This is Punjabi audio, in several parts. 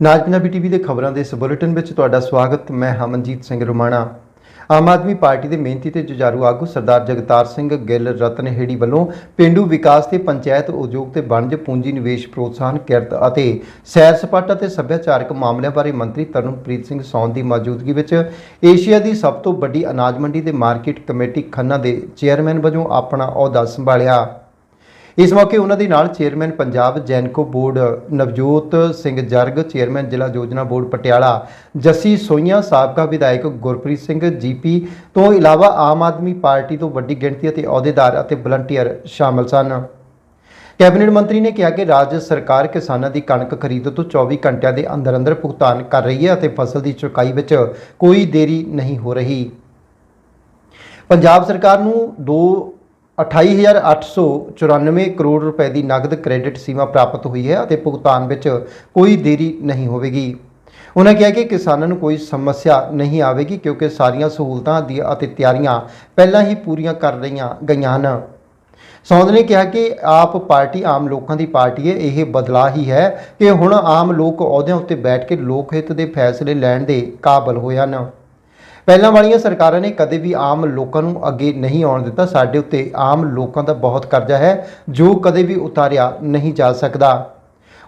ਨਾਜ ਪੰਜਾਬੀ ਟੀਵੀ ਦੇ ਖਬਰਾਂ ਦੇ ਇਸ ਬੁਲੇਟਿਨ ਵਿੱਚ ਤੁਹਾਡਾ ਸਵਾਗਤ। ਮੈਂ ਹਮਨਜੀਤ ਸਿੰਘ ਰੁਮਾਣਾ। ਆਮ ਆਦਮੀ ਪਾਰਟੀ ਦੇ ਮਿਹਨਤੀ ਤੇ ਜੁਝਾਰੂ ਆਗੂ ਸਰਦਾਰ ਜਗਤਾਰ ਸਿੰਘ ਗਿੱਲ ਰਤਨਹੇੜੀ ਵੱਲੋਂ ਪਿੰਡੂ ਵਿਕਾਸ ਤੇ ਪੰਚਾਇਤ ਉਦਯੋਗ ਤੇ ਵਣਜ ਪੂੰਜੀ ਨਿਵੇਸ਼ ਪ੍ਰੋਤਸਾਹਨ ਕਿਰਤ ਅਤੇ ਸੈਰ ਸਪਾਟਾ ਤੇ ਸੱਭਿਆਚਾਰਕ ਮਾਮਲਿਆਂ ਬਾਰੇ ਮੰਤਰੀ ਤਰਨਪ੍ਰੀਤ ਸਿੰਘ ਸੌਨ ਦੀ ਮੌਜੂਦਗੀ ਵਿੱਚ ਏਸ਼ੀਆ ਦੀ ਸਭ ਤੋਂ ਵੱਡੀ ਅਨਾਜ ਮੰਡੀ ਦੇ ਮਾਰਕੀਟ ਕਮੇਟੀ ਖੰਨਾ ਦੇ ਚੇਅਰਮੈਨ ਵਜੋਂ ਆਪਣਾ ਅਹੁਦਾ ਸੰਭਾਲਿਆ। ਇਸ ਮੌਕੇ ਉਹਨਾਂ ਦੇ ਨਾਲ chairman Punjab Genco board, Navjot Singh Jarg, chairman ਜ਼ਿਲ੍ਹਾ ਯੋਜਨਾ ਬੋਰਡ ਪਟਿਆਲਾ, ਜੱਸੀ ਸੋਈਆਂ, ਸਾਬਕਾ ਵਿਧਾਇਕ ਗੁਰਪ੍ਰੀਤ ਸਿੰਘ, ਜੀਪੀ ਤੋਂ ਇਲਾਵਾ ਆਮ ਆਦਮੀ ਪਾਰਟੀ ਤੋਂ ਵੱਡੀ ਗਿਣਤੀ ਅਤੇ ਅਹੁਦੇਦਾਰ ਅਤੇ ਵਲੰਟੀਅਰ ਸ਼ਾਮਲ ਸਨ। ਕੈਬਨਿਟ ਮੰਤਰੀ ਨੇ ਕਿਹਾ ਕਿ ਰਾਜ ਸਰਕਾਰ ਕਿਸਾਨਾਂ ਦੀ ਕਣਕ ਖਰੀਦ ਤੋਂ 24 ਘੰਟਿਆਂ ਦੇ ਅੰਦਰ ਅੰਦਰ ਭੁਗਤਾਨ ਕਰ ਰਹੀ ਹੈ ਅਤੇ ਫਸਲ ਦੀ ਚੁਕਾਈ ਵਿੱਚ ਕੋਈ ਦੇਰੀ ਨਹੀਂ ਹੋ ਰਹੀ। ਪੰਜਾਬ ਸਰਕਾਰ ਨੂੰ 2 28894 ਕਰੋੜ ਰੁਪਏ ਦੀ ਨਗਦ ਕ੍ਰੈਡਿਟ ਸੀਮਾ ਪ੍ਰਾਪਤ ਹੋਈ ਹੈ ਅਤੇ ਭੁਗਤਾਨ ਵਿੱਚ ਕੋਈ ਦੇਰੀ ਨਹੀਂ ਹੋਵੇਗੀ। ਉਹਨਾਂ ਕਿਹਾ ਕਿ ਕਿਸਾਨਾਂ ਨੂੰ ਕੋਈ ਸਮੱਸਿਆ ਨਹੀਂ ਆਵੇਗੀ ਕਿਉਂਕਿ ਸਾਰੀਆਂ ਸਹੂਲਤਾਂ ਦੀ ਅਤੇ ਤਿਆਰੀਆਂ ਪਹਿਲਾਂ ਹੀ ਪੂਰੀਆਂ ਕਰ ਰਹੀਆਂ ਗਈਆਂ ਹਨ। ਸੌਂਦ ਨੇ ਕਿਹਾ ਕਿ ਆਪ ਪਾਰਟੀ ਆਮ ਲੋਕਾਂ ਦੀ ਪਾਰਟੀ ਹੈ, ਇਹ ਬਦਲਾਅ ਹੀ ਹੈ ਕਿ ਹੁਣ ਆਮ ਲੋਕ ਅਹੁਦਿਆਂ ਉੱਤੇ ਬੈਠ ਕੇ ਲੋਕ ਹਿੱਤ ਦੇ ਫੈਸਲੇ ਲੈਣ ਦੇ ਕਾਬਲ ਹੋਏ ਹਨ। ਪਹਿਲਾਂ ਵਾਲੀਆਂ ਸਰਕਾਰਾਂ ਨੇ ਕਦੇ ਵੀ ਆਮ ਲੋਕਾਂ ਨੂੰ ਅੱਗੇ ਨਹੀਂ ਆਉਣ ਦਿੱਤਾ। ਸਾਡੇ ਉੱਤੇ ਆਮ ਲੋਕਾਂ ਦਾ ਬਹੁਤ ਕਰਜ਼ਾ ਹੈ, ਜੋ ਕਦੇ ਵੀ ਉਤਾਰਿਆ ਨਹੀਂ ਜਾ ਸਕਦਾ।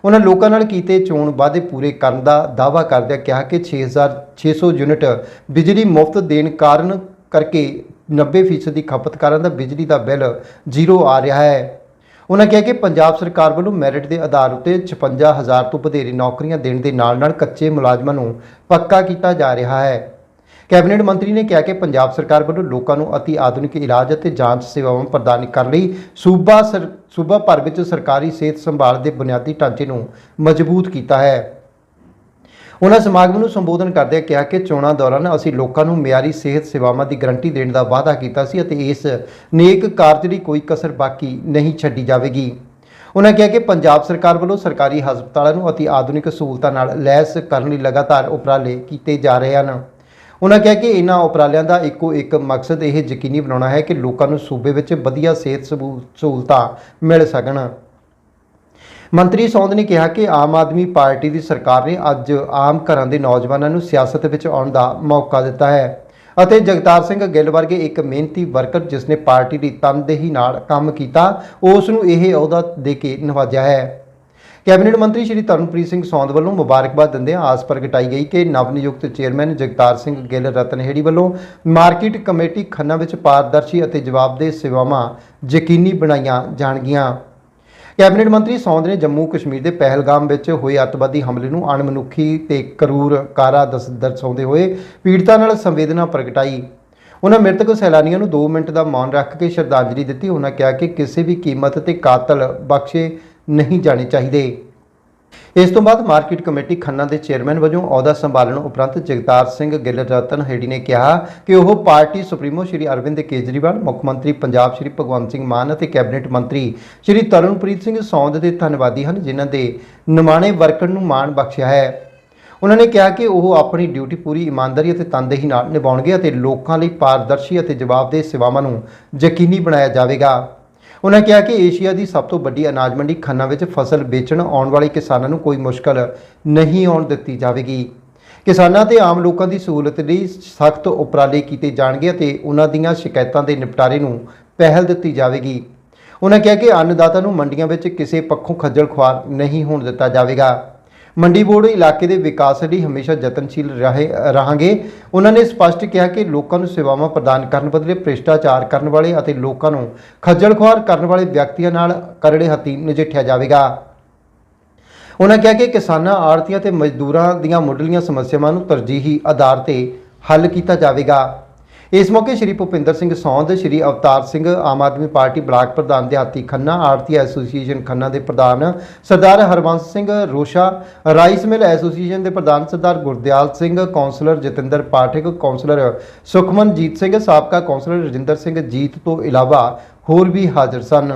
ਉਹਨਾਂ ਲੋਕਾਂ ਨਾਲ ਕੀਤੇ ਚੋਣ ਵਾਅਦੇ ਪੂਰੇ ਕਰਨ ਦਾ ਦਾਅਵਾ ਕਰਦਿਆਂ ਕਿਹਾ ਕਿ 6600 ਯੂਨਿਟ ਬਿਜਲੀ ਮੁਫਤ ਦੇਣ ਕਾਰਨ ਕਰਕੇ 90% ਦੀ ਖਪਤਕਾਰਾਂ ਦਾ ਬਿਜਲੀ ਦਾ ਬਿੱਲ ਜ਼ੀਰੋ ਆ ਰਿਹਾ ਹੈ। ਉਹਨਾਂ ਕਿਹਾ ਕਿ ਪੰਜਾਬ ਸਰਕਾਰ ਵੱਲੋਂ ਮੈਰਿਟ ਦੇ ਆਧਾਰ ਉੱਤੇ 56000 ਤੋਂ ਵਧੇਰੇ ਨੌਕਰੀਆਂ ਦੇਣ ਦੇ ਨਾਲ-ਨਾਲ ਕੱਚੇ ਮੁਲਾਜ਼ਮਾਂ ਨੂੰ ਪੱਕਾ ਕੀਤਾ ਜਾ ਰਿਹਾ ਹੈ। ਕੈਬਨਿਟ ਮੰਤਰੀ ਨੇ ਕਿਹਾ ਕਿ ਪੰਜਾਬ ਸਰਕਾਰ ਵੱਲੋਂ ਲੋਕਾਂ ਨੂੰ ਅਤੀ ਆਧੁਨਿਕ ਇਲਾਜ ਅਤੇ ਜਾਂਚ ਸੇਵਾਵਾਂ ਪ੍ਰਦਾਨ ਕਰਨ ਲਈ ਸੂਬਾ ਸਰ, ਸੂਬਾ ਭਰ ਵਿੱਚ ਸਰਕਾਰੀ ਸਿਹਤ ਸੰਭਾਲ ਦੇ ਬੁਨਿਆਦੀ ਢਾਂਚੇ ਨੂੰ ਮਜ਼ਬੂਤ ਕੀਤਾ ਹੈ। ਉਹਨਾਂ ਸਮਾਗਮ ਨੂੰ ਸੰਬੋਧਨ ਕਰਦਿਆਂ ਕਿਹਾ ਕਿ ਚੋਣਾਂ ਦੌਰਾਨ ਅਸੀਂ ਲੋਕਾਂ ਨੂੰ ਮਿਆਰੀ ਸਿਹਤ ਸੇਵਾਵਾਂ ਦੀ ਗਰੰਟੀ ਦੇਣ ਦਾ ਵਾਅਦਾ ਕੀਤਾ ਸੀ ਅਤੇ ਇਸ ਨੇਕ ਕਾਰਜ ਲਈ ਕੋਈ ਕਸਰ ਬਾਕੀ ਨਹੀਂ ਛੱਡੀ ਜਾਵੇਗੀ। ਉਹਨਾਂ ਕਿਹਾ ਕਿ ਪੰਜਾਬ ਸਰਕਾਰ ਵੱਲੋਂ ਸਰਕਾਰੀ ਹਸਪਤਾਲਾਂ ਨੂੰ ਅਤੀ ਆਧੁਨਿਕ ਸਹੂਲਤਾਂ ਨਾਲ ਲੈਸ ਕਰਨ ਲਈ ਲਗਾਤਾਰ ਉਪਰਾਲੇ ਕੀਤੇ ਜਾ ਰਹੇ ਹਨ। ਉਹਨਾਂ ਕਿਹਾ ਕਿ ਇਹਨਾਂ ਉਪਰਾਲਿਆਂ ਦਾ ਇੱਕੋ ਇੱਕ ਮਕਸਦ ਇਹ ਯਕੀਨੀ ਬਣਾਉਣਾ ਹੈ ਕਿ ਲੋਕਾਂ ਨੂੰ ਸੂਬੇ ਵਿੱਚ ਵਧੀਆ ਸਿਹਤ ਸਬੂ- ਸਹੂਲਤਾਂ ਮਿਲ ਸਕਣ। ਮੰਤਰੀ ਸੌਂਦ ਨੇ ਕਿਹਾ ਕਿ ਆਮ ਆਦਮੀ ਪਾਰਟੀ ਦੀ ਸਰਕਾਰ ਨੇ ਅੱਜ ਆਮ ਘਰਾਂ ਦੇ ਨੌਜਵਾਨਾਂ ਨੂੰ ਸਿਆਸਤ ਵਿੱਚ ਆਉਣ ਦਾ ਮੌਕਾ ਦਿੱਤਾ ਹੈ ਅਤੇ ਜਗਤਾਰ ਸਿੰਘ ਗਿੱਲ ਵਰਗੇ ਇੱਕ ਮਿਹਨਤੀ ਵਰਕਰ ਜਿਸ ਨੇ ਪਾਰਟੀ ਦੀ ਤਨਦੇਹੀ ਨਾਲ ਕੰਮ ਕੀਤਾ, ਉਸ ਨੂੰ ਇਹ ਅਹੁਦਾ ਦੇ ਕੇ ਨਵਾਜਿਆ ਹੈ। ਕੈਬਨਿਟ ਮੰਤਰੀ ਸ਼੍ਰੀ ਤਰਨਪ੍ਰੀਤ ਸਿੰਘ ਸੌਂਦ ਵੱਲੋਂ ਮੁਬਾਰਕਬਾਦ ਦਿੰਦਿਆਂ ਆਸ ਪ੍ਰਗਟਾਈ ਗਈ ਕਿ ਨਵਨਿਯੁਕਤ ਚੇਅਰਮੈਨ ਜਗਤਾਰ ਸਿੰਘ ਗਿੱਲ ਰਤਨਹੇੜੀ ਵੱਲੋਂ ਮਾਰਕੀਟ ਕਮੇਟੀ ਖੰਨਾ ਵਿੱਚ ਪਾਰਦਰਸ਼ੀ ਅਤੇ ਜਵਾਬਦੇਹ ਸੇਵਾਵਾਂ ਯਕੀਨੀ ਬਣਾਈਆਂ ਜਾਣਗੀਆਂ। ਕੈਬਨਿਟ ਮੰਤਰੀ ਸੌਂਦ ਨੇ ਜੰਮੂ ਕਸ਼ਮੀਰ ਦੇ ਪਹਿਲਗਾਮ ਵਿੱਚ ਹੋਏ ਅੱਤਵਾਦੀ ਹਮਲੇ ਨੂੰ ਅਣਮਨੁੱਖੀ ਤੇ ਕਰੂਰ ਕਾਰਾ ਦਸ ਦਰਸਾਉਂਦੇ ਹੋਏ ਪੀੜਤਾਂ ਨਾਲ ਸੰਵੇਦਨਾ ਪ੍ਰਗਟਾਈ। ਉਹਨਾਂ ਮ੍ਰਿਤਕ ਸੈਲਾਨੀਆਂ ਨੂੰ 2 ਮਿੰਟ ਦਾ ਮੌਨ ਰੱਖ ਕੇ ਸ਼ਰਧਾਂਜਲੀ ਦਿੱਤੀ। ਉਹਨਾਂ ਕਿਹਾ ਕਿ ਕਿਸੇ ਵੀ ਕੀਮਤ ਤੇ ਕਾਤਲ ਬਖਸ਼ੇ ਨਹੀਂ ਜਾਣੇ ਚਾਹੀਦੇ। ਇਸ ਤੋਂ ਬਾਅਦ ਮਾਰਕੀਟ ਕਮੇਟੀ ਖੰਨਾ ਦੇ ਚੇਅਰਮੈਨ ਵਜੋਂ ਅਹੁਦਾ ਸੰਭਾਲਣ ਉਪਰੰਤ ਜਗਤਾਰ ਸਿੰਘ ਗਿੱਲ ਰਤਨ ਹੇੜੀ ਨੇ ਕਿਹਾ ਕਿ ਉਹ ਪਾਰਟੀ ਸੁਪਰੀਮੋ ਸ਼੍ਰੀ ਅਰਵਿੰਦ ਕੇਜਰੀਵਾਲ, ਮੁੱਖ ਮੰਤਰੀ ਪੰਜਾਬ ਸ਼੍ਰੀ ਭਗਵੰਤ ਸਿੰਘ ਮਾਨ ਅਤੇ ਕੈਬਨਿਟ ਮੰਤਰੀ ਸ਼੍ਰੀ ਤਰਨਪ੍ਰੀਤ ਸਿੰਘ ਸੌਂਦ ਦੇ ਧੰਨਵਾਦੀ ਹਨ, ਜਿਨ੍ਹਾਂ ਦੇ ਨਿਮਾਣੇ ਵਰਕਰ ਨੂੰ ਮਾਣ ਬਖਸ਼ਿਆ ਹੈ। ਉਹਨਾਂ ਨੇ ਕਿਹਾ ਕਿ ਉਹ ਆਪਣੀ ਡਿਊਟੀ ਪੂਰੀ ਇਮਾਨਦਾਰੀ ਅਤੇ ਤਨਦੇਹੀ ਨਾਲ ਨਿਭਾਉਣਗੇ ਅਤੇ ਲੋਕਾਂ ਲਈ ਪਾਰਦਰਸ਼ੀ ਅਤੇ ਜਵਾਬਦੇਹ ਸੇਵਾਵਾਂ ਨੂੰ ਯਕੀਨੀ ਬਣਾਇਆ ਜਾਵੇਗਾ। ਉਹਨਾਂ ਕਿਹਾ ਕਿ ਏਸ਼ੀਆ ਦੀ ਸਭ ਤੋਂ ਵੱਡੀ ਅਨਾਜ ਮੰਡੀ ਖੰਨਾ ਵਿੱਚ ਫਸਲ ਵੇਚਣ ਆਉਣ ਵਾਲੇ ਕਿਸਾਨਾਂ ਨੂੰ ਕੋਈ ਮੁਸ਼ਕਲ ਨਹੀਂ ਆਉਣ ਦਿੱਤੀ ਜਾਵੇਗੀ। ਕਿਸਾਨਾਂ ਤੇ ਆਮ ਲੋਕਾਂ ਦੀ ਸਹੂਲਤ ਲਈ ਸਖਤ ਉਪਰਾਲੇ ਕੀਤੇ ਜਾਣਗੇ ਅਤੇ ਉਹਨਾਂ ਦੀਆਂ ਸ਼ਿਕਾਇਤਾਂ ਦੇ ਨਿਪਟਾਰੇ ਨੂੰ ਪਹਿਲ ਦਿੱਤੀ ਜਾਵੇਗੀ। ਉਹਨਾਂ ਕਿਹਾ ਕਿ ਅੰਨਦਾਤਾ ਨੂੰ ਮੰਡੀਆਂ ਵਿੱਚ ਕਿਸੇ ਪੱਖੋਂ ਖੱਜਲ ਖੁਆਰ ਨਹੀਂ ਹੋਣ ਦਿੱਤਾ ਜਾਵੇਗਾ। ਮੰਡੀ ਬੋਰਡ ਇਲਾਕੇ ਦੇ ਵਿਕਾਸ ਲਈ ਹਮੇਸ਼ਾ ਯਤਨਸ਼ੀਲ ਰਹੇ, ਰਹਾਂਗੇ। ਉਹਨਾਂ ਨੇ ਸਪਸ਼ਟ ਕਿਹਾ ਕਿ ਲੋਕਾਂ ਨੂੰ ਸੇਵਾਵਾਂ ਪ੍ਰਦਾਨ ਕਰਨ ਬਦਲੇ ਭ੍ਰਿਸ਼ਟਾਚਾਰ ਕਰਨ ਵਾਲੇ ਅਤੇ ਲੋਕਾਂ ਨੂੰ ਖੱਜਲ ਖੁਆਰ ਕਰਨ ਵਾਲੇ ਵਿਅਕਤੀਆਂ ਨਾਲ ਕਰੜੇ ਹੱਥੀਂ ਨਜਿੱਠਿਆ ਜਾਵੇਗਾ। ਉਹਨਾਂ ਕਿਹਾ ਕਿ ਕਿਸਾਨਾਂ ਆੜਤੀਆਂ ਤੇ ਮਜ਼ਦੂਰਾਂ ਦੀਆਂ ਮੁੱਢਲੀਆਂ ਸਮੱਸਿਆਵਾਂ ਨੂੰ ਤਰਜੀਹੀ ਆਧਾਰ ਤੇ ਹੱਲ ਕੀਤਾ ਜਾਵੇਗਾ। ਇਸ ਮੌਕੇ ਸ਼੍ਰੀ ਭੁਪਿੰਦਰ ਸਿੰਘ ਸੌਂਦ, ਸ਼੍ਰੀ ਅਵਤਾਰ ਸਿੰਘ, ਆਮ ਆਦਮੀ ਪਾਰਟੀ ਬਲਾਕ ਪ੍ਰਧਾਨ ਦਿਹਾਤੀ ਖੰਨਾ ਆੜਤੀ ਐਸੋਸੀਏਸ਼ਨ ਖੰਨਾ ਦੇ ਪ੍ਰਧਾਨ ਸਰਦਾਰ Harvans Singh Rosha, rice mill association ਦੇ ਪ੍ਰਧਾਨ ਸਰਦਾਰ ਗੁਰਦਿਆਲ ਸਿੰਘ, ਕੌਂਸਲਰ ਜਤਿੰਦਰ ਪਾਠਕ, ਕੌਂਸਲਰ ਸੁਖਮਨਜੀਤ ਸਿੰਘ, ਸਾਬਕਾ ਕੌਂਸਲਰ ਰਜਿੰਦਰ ਸਿੰਘ ਜੀਤ ਤੋਂ ਇਲਾਵਾ ਹੋਰ ਵੀ ਹਾਜ਼ਰ ਸਨ।